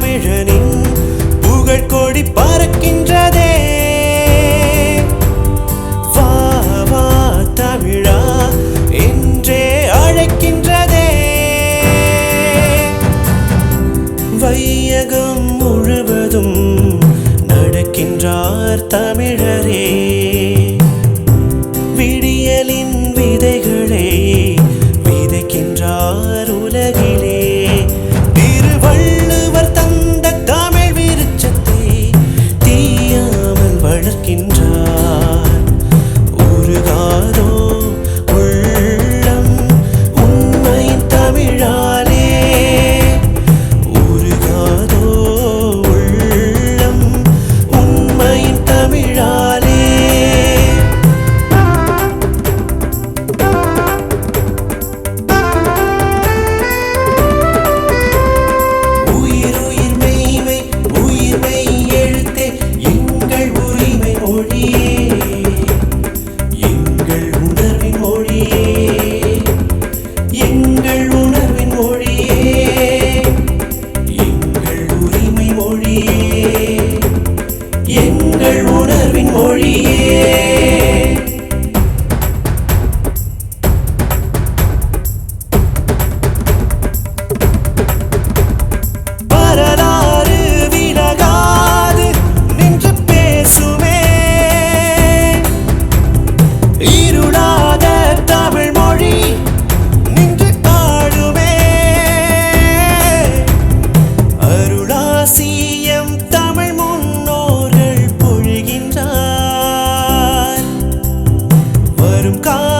தமிழனின் புகழ்கோடி பறக்கின்றதே. வா வா தமிழா என்றே அழைக்கின்றதே. வையகம் முழுவதும் நடக்கின்றார் தமிழரே. உணர்வின் மொழியே. கால